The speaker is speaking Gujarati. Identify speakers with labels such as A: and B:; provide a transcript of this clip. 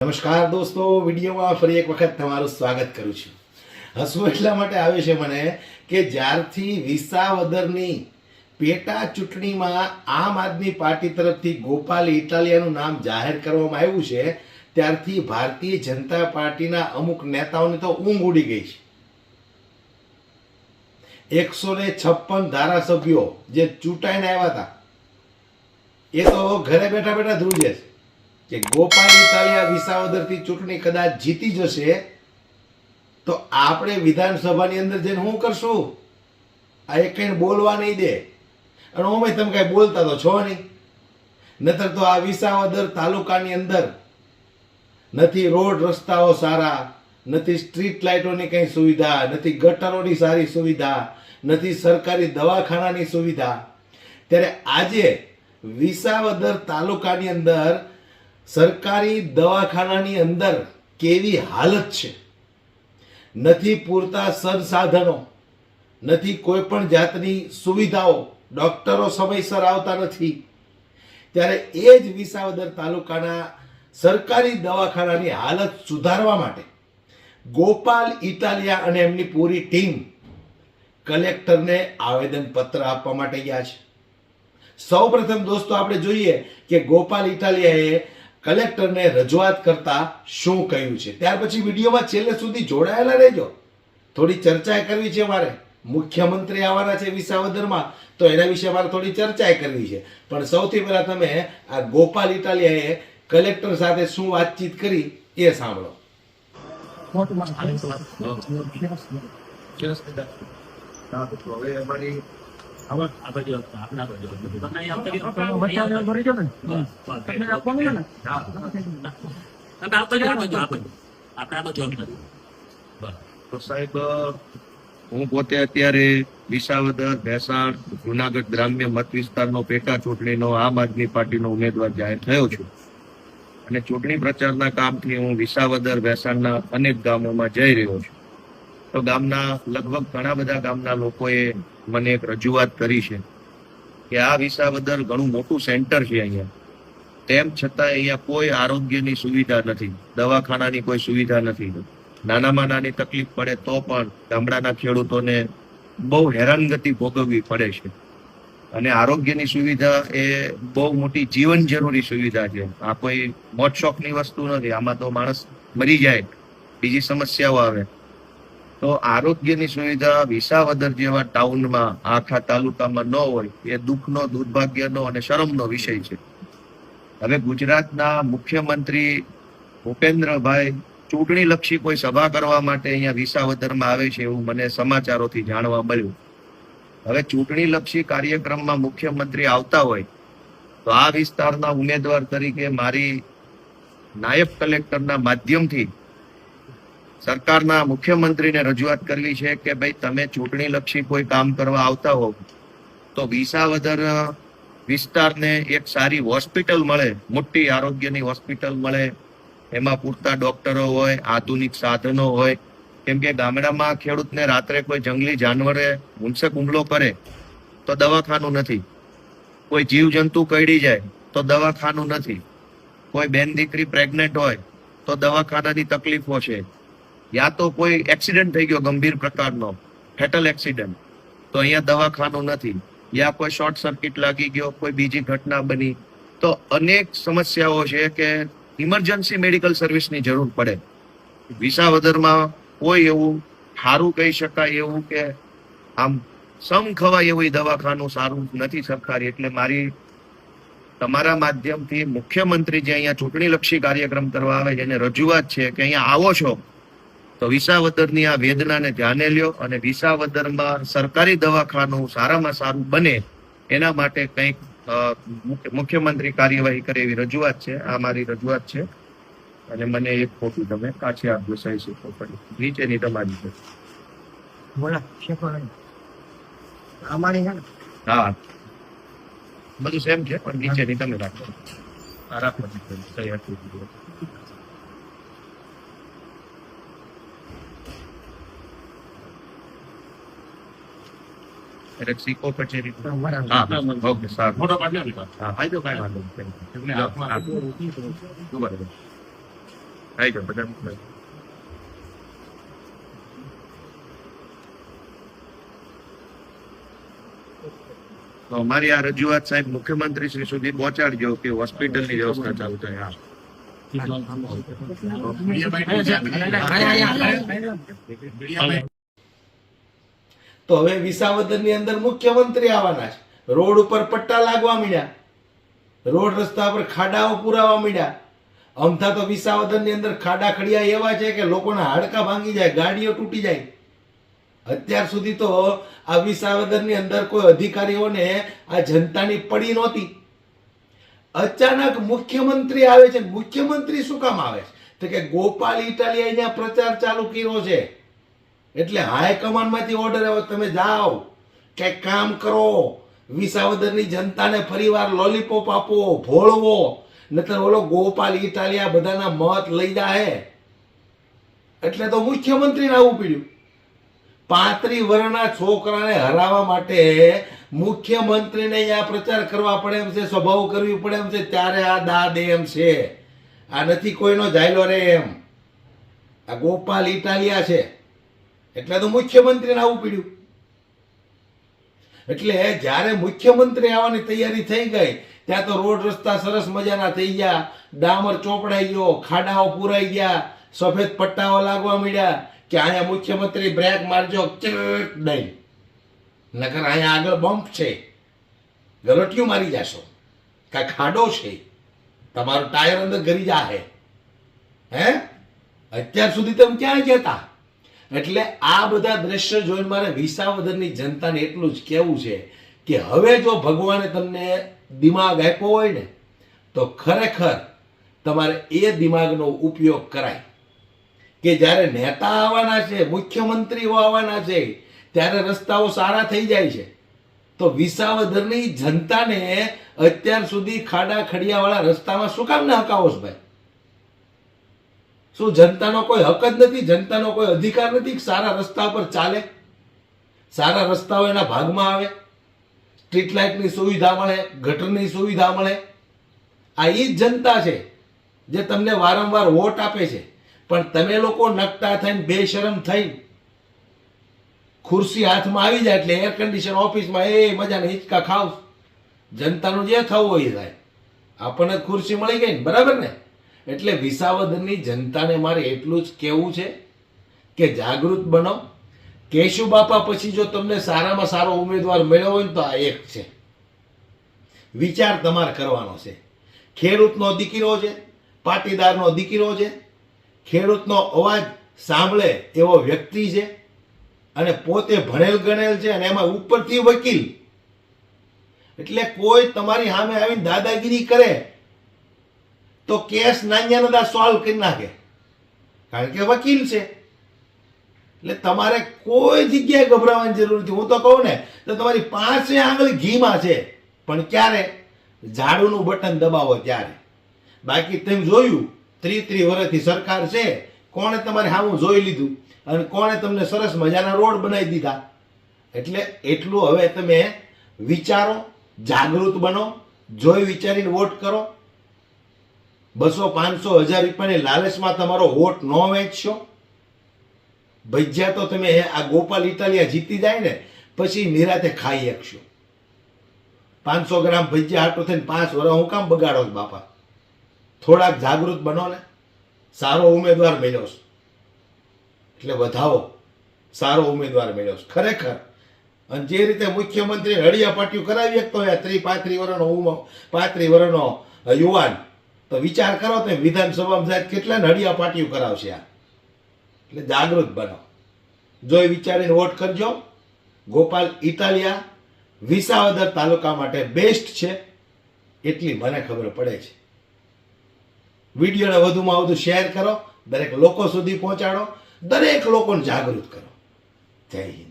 A: નમસ્કાર દોસ્તો, વિડીયોમાં ફરી એક વખત તમારું સ્વાગત કરું છું. હસવું એટલા માટે આવે છે મને કે જ્યારથી વિસાવદરની પેટા ચૂંટણીમાં આમ આદમી પાર્ટી તરફથી ગોપાલ ઇટાલિયાનું નામ જાહેર કરવામાં આવ્યું છે, ત્યારથી ભારતીય જનતા પાર્ટીના અમુક નેતાઓને તો ઊંઘ ઉડી ગઈ છે. એકસો ને છપ્પન ધારાસભ્યો જે ચૂંટાઈને આવ્યા હતા, એ તો ઘરે બેઠા બેઠા ધ્રુજે છે. કે ગોપાલ ઇટાલિયા વિસાવદરથી ચૂંટણી કદાચ જીતી જશે, તો આપણે વિધાનસભાની અંદર જઈને શું કરશું? આ એક કઈ બોલવા નહીં દે. અને ઓમે તમે કઈ બોલતા તો છો નહીં. નતર તો આ વિસાવદર તાલુકાની અંદર નથી રોડ રસ્તાઓ સારા, નથી સ્ટ્રીટ લાઇટોની કઈ સુવિધા, નથી ગટરોની સારી સુવિધા, નથી સરકારી દવાખાનાની સુવિધા. ત્યારે આજે વિસાવદર તાલુકાની અંદર સરકારી દવાખાનાની અંદર કેવી હાલત છે? નથી પૂરતા સંસાધનો, નથી કોઈ પણ જાતની સુવિધાઓ, ડોક્ટરો સમયસર આવતા નથી. ત્યારે એ જ વિસાવદર તાલુકાના સરકારી દવાખાનાની હાલત સુધારવા માટે ગોપાલ ઇટાલિયા અને એમની પૂરી ટીમ કલેક્ટરને આવેદનપત્ર આપવા માટે ગયા છે. સૌપ્રથમ દોસ્તો, આપણે જોઈએ કે ગોપાલ ઇટાલિયાએ કલેક્ટરને રજૂઆત કરતા શું કહ્યું છે? ત્યાર પછી વિડીયોમાં છેલ્લે સુધી જોડાયેલા રહેજો. થોડી ચર્ચા કરવી છે મારે. મુખ્યમંત્રી આવવાના છે વિસાવદરમાં, તો એના વિશે મારે થોડી ચર્ચા કરવી છે. પણ સૌથી પહેલા તમે આ ગોપાલ ઇટાલિયાએ કલેક્ટર સાથે શું વાતચીત કરી એ સાંભળો.
B: હવે અમારી તો સાહેબ હું પોતે અત્યારે વિસાવદર ભેસાણ જુનાગઢ ગ્રામ્ય મત વિસ્તારનો પેટા ચૂંટણીનો આમ આદમી પાર્ટીનો ઉમેદવાર જાહેર થયો છું અને ચૂંટણી પ્રચારના કામથી હું વિસાવદર ભેસાણના અનેક ગામોમાં જઈ રહ્યો છું તો ગામના લગભગ ઘણા બધા ગામના લોકોએ મને એક રજૂઆત કરી છે કે આ વિસાવદર ઘણું મોટું સેન્ટર છે અહીંયા. તેમ છતાં અહીંયા કોઈ આરોગ્યની સુવિધા નથી, દવાખાનાની કોઈ સુવિધા નથી. નાનામાં નાની તકલીફ પડે તો પણ ગામડાના ખેડૂતોને બહુ હેરાનગતિ ભોગવવી પડે છે. અને આરોગ્યની સુવિધા એ બહુ મોટી જીવન જરૂરી સુવિધા છે. આ કોઈ મોજ શોખની વસ્તુ નથી. આમાં તો માણસ મરી જાય, બીજી સમસ્યાઓ આવે. તો આરોગ્યની સુવિધા વિસાવદર જેવા ટાઉનમાં આખા તાલુકામાં ન હોય, એ દુઃખનો, દુર્ભાગ્યનો અને શરમનો વિષય છે. હવે ગુજરાતના મુખ્યમંત્રી ભૂપેન્દ્રભાઈ ચૂંટણી લક્ષી કોઈ સભા કરવા માટે અહીંયા વિસાવદરમાં આવે છે એવું મને સમાચારોથી જાણવા મળ્યું. હવે ચૂંટણી લક્ષી કાર્યક્રમમાં મુખ્યમંત્રી આવતા હોય, તો આ વિસ્તારના ઉમેદવાર તરીકે મારી નાયબ કલેક્ટરના માધ્યમથી સરકારના મુખ્યમંત્રીને રજૂઆત કરવી છે કે ભાઈ, તમે ચૂંટણી લક્ષી કોઈ કામ કરવા આવતા હો તો વિસાવદર વિસ્તારને એક સારી હોસ્પિટલ મળે, મોટી આરોગ્યની હોસ્પિટલ મળે. એમાં પૂરતા ડોક્ટરો હોય, આધુનિક સાધનો હોય. કેમ કે ગામડામાં ખેડૂતને રાત્રે કોઈ જંગલી જાનવરે હિંસક હુમલો કરે, તો દવાખાનું નથી. કોઈ જીવ જંતુ કરડી જાય, તો દવાખાનું નથી. કોઈ બેન દીકરી પ્રેગ્નેન્ટ હોય, તો દવાખાનાની તકલીફો છે. યા તો કોઈ એક્સિડન્ટ થઈ ગયો ગંભીર પ્રકારનો ફેટલ એક્સિડન્ટ તો અહીંયા દવાખાનું નથી. યા કોઈ શોર્ટ સર્કિટ લાગી ગયો, કોઈ બીજી ઘટના બની. તો અનેક સમસ્યાઓ છે કે ઇમરજન્સી મેડિકલ સર્વિસની જરૂર પડે. વિસાવદરમાં કોઈ એવું સારું કહી શકાય એવું કે આમ સમ ખવાય એવું દવાખાનું સારું નથી સરકારી. એટલે મારી, તમારા માધ્યમથી મુખ્યમંત્રી જે અહીંયા ચૂંટણીલક્ષી કાર્યક્રમ કરવા આવે છે, એને રજૂઆત છે કે અહીંયા આવો છો. તો વિસાવદરની આ વેદનાને ધ્યાને લ્યો અને વિસાવદરમાં સરકારી દવાખાનું સારામાં સારું બને એના માટે કંઈક મુખ્યમંત્રી કાર્યવાહી કરે એવી રજૂઆત છે. આ મારી રજૂઆત છે. અને મને એક ખોટી તમે કાચી આપજો સહી શકો પડી નીચેની તમારી છે. હા. બધું સેમ છે પણ નીચેની તમે રાખો. રાખો. કચેરી હા ઓકે સારું. હા. ફાયદો કાંઈ વાંધો નહીં. બરાબર. બધા તો અમારી આ રજૂઆત સાહેબ મુખ્યમંત્રી શ્રી સુધી પહોંચાડજો કે હોસ્પિટલની વ્યવસ્થા ચાલુ થાય. હા.
A: તો હવે વિસાવદરની અંદર મુખ્યમંત્રી આવવાના છે. રોડ ઉપર પટ્ટા લાગવા મીડ્યા. રોડ રસ્તા પર ખાડાઓ પુરાવા માંડ્યા. અમથા તો વિસાવદરની અંદર ખાડા ખડિયા એવા છે કે લોકોના હાડકા ભાંગી જાય, ગાડીઓ તૂટી જાય. અત્યાર સુધી તો આ વિસાવદરની અંદર કોઈ અધિકારીઓને આ જનતાની પડી નહોતી. અચાનક મુખ્યમંત્રી આવે છે. મુખ્યમંત્રી શું કામ આવે છે? તો કે ગોપાલ ઇટાલિયા પ્રચાર ચાલુ કર્યો છે એટલે હાઈકમાન્ડમાંથી ઓર્ડર આવ્યો, તમે જાઓ કે કામ કરો. વિસાવદરની જનતાને ફરીવાર લોલીપોપ આપો, ભોળવો. નતર ઓલો ગોપાલ ઇટાલિયા બધાના મત લઈ જાય એટલે તો મુખ્યમંત્રીને આવવું પડ્યું. પાંત્રી વર્ષના છોકરાને હરાવવા માટે મુખ્યમંત્રીને અહીંયા પ્રચાર કરવા પડે એમ છે સ્વભાવ કરવી પડે એમ છે, ત્યારે આ દા દે એમ છે. આ નથી કોઈનો જાયલો રે એમ. આ ગોપાલ ઇટાલિયા છે. એટલે તો મુખ્યમંત્રીને આવવું પડ્યું. એટલે જ્યારે મુખ્યમંત્રી આવવાની તૈયારી થઈ ગઈ, ત્યાં તો રોડ રસ્તા સરસ મજાના થઈ ગયા, ડામર ચોપડાઈ ગયો, ખાડાઓ પુરાઈ ગયા, સફેદ પટ્ટાઓ લાગવા મળ્યા કે અહીંયા મુખ્યમંત્રી બ્રેક મારજો, ચટ નહીં નકર અહીંયા આગળ બમ્પ છે. ગરટીયું મારી જાશો. કાંઈ ખાડો છે. તમારું ટાયર અંદર ગરી જાહે. હે? અત્યાર સુધી તમે ક્યાં ગયા હતા એટલે આ બધા દ્રશ્ય જોઈને મારે વિસાવદરની જનતાને એટલું જ કહેવું છે કે હવે જો ભગવાને તમને દિમાગ આપ્યો હોય ને, તો ખરેખર તમારે એ દિમાગનો ઉપયોગ કરાય. કે જ્યારે નેતા આવવાના છે, મુખ્યમંત્રીઓ આવવાના છે, ત્યારે રસ્તાઓ સારા થઈ જાય છે, તો વિસાવદરની જનતાને અત્યાર સુધી ખાડા ખડિયાવાળા રસ્તામાં શું કામ ના હકાવો ભાઈ? શું જનતાનો કોઈ હક જ નથી? જનતાનો કોઈ અધિકાર નથી સારા રસ્તા પર ચાલે? સારા રસ્તાઓ એના ભાગમાં આવે? સ્ટ્રીટ લાઇટની સુવિધા મળે, ગટરની સુવિધા મળે? આ એ જ જનતા છે જે તમને વારંવાર વોટ આપે છે. પણ તમે લોકો નકટા થઈને બેશરમ થઈ ખુરશી હાથમાં આવી જાય એટલે એર કન્ડિશન ઓફિસમાં એ મજાને હિંચકા ખાવ. જનતાનું જે થવું હોય થાય. આપણને ખુરશી મળી ગઈ ને, બરાબર ને? એટલે વિસાવદરની જનતાને મારે એટલું જ કહેવું છે કે જાગૃત બનો. કેશુ બાપા પછી જો તમને સારામાં સારો ઉમેદવાર મળ્યો હોય ને તો આ એક છે. વિચાર તમારે કરવાનો છે. ખેડૂતનો દીકરો છે, પાટીદારનો દીકરો છે, ખેડૂતનો અવાજ સાંભળે એવો વ્યક્તિ છે અને પોતે ભણેલ ગણેલ છે અને એમાં ઉપરથી વકીલ. એટલે કોઈ તમારી સામે આવીને દાદાગીરી કરે તો કેસ નાન્યા નદા સોલ્વ કરી નાખે. કારણ કે વકીલ છે. એટલે તમારે કોઈ જગ્યાએ ગભરાવાની જરૂર નથી. હું તો કહું ને, તો તમારી પાંચે આંગળી ઘીમાં છે. પણ ક્યારે? ઝાડુનું બટન દબાવો ત્યારે. બાકી તમે જોયું, ત્રી ત્રી વર્ષથી સરકાર છે. કોણે તમારે સામું જોઈ લીધું? અને કોણે તમને સરસ મજાના રોડ બનાવી દીધા? એટલે એટલું હવે તમે વિચારો, જાગૃત બનો, જોઈ વિચારીને વોટ કરો. બસો પાંચસો હજાર રૂપિયાની લાલચમાં તમારો વોટ ન વેચશો? ભજીયા તો તમે આ ગોપાલ ઇટાલિયા જીતી જાય ને, પછી નિરાતે ખાઈ શકશો પાંચસો ગ્રામ ભજીયા હાટો થઈને પાંચ વર્ષ હું કામ બગાડો બાપા? થોડાક જાગૃત બનો ને. સારો ઉમેદવાર મળ્યો એટલે વધાવો. સારો ઉમેદવાર મળ્યો ખરેખર. અને જે રીતે મુખ્યમંત્રી હળિયા પાટિયું કરાવી શકતો હોય ત્રી પાંત્રી વર્ષનો પાંત્રી વર્ષનો યુવાન. તો વિચાર કરો તો વિધાનસભામાં સાહેબ કેટલા નડિયા પાટીઓ કરાવશે આ? એટલે જાગૃત બનો. જોઈ વિચારીને વોટ કરજો. ગોપાલ ઇટાલિયા વિસાવદર તાલુકા માટે બેસ્ટ છે, એટલી મને ખબર પડે છે. વિડીયોને વધુમાં વધુ શેર કરો, દરેક લોકો સુધી પહોંચાડો, દરેક લોકોને જાગૃત કરો. જય હિન્દ.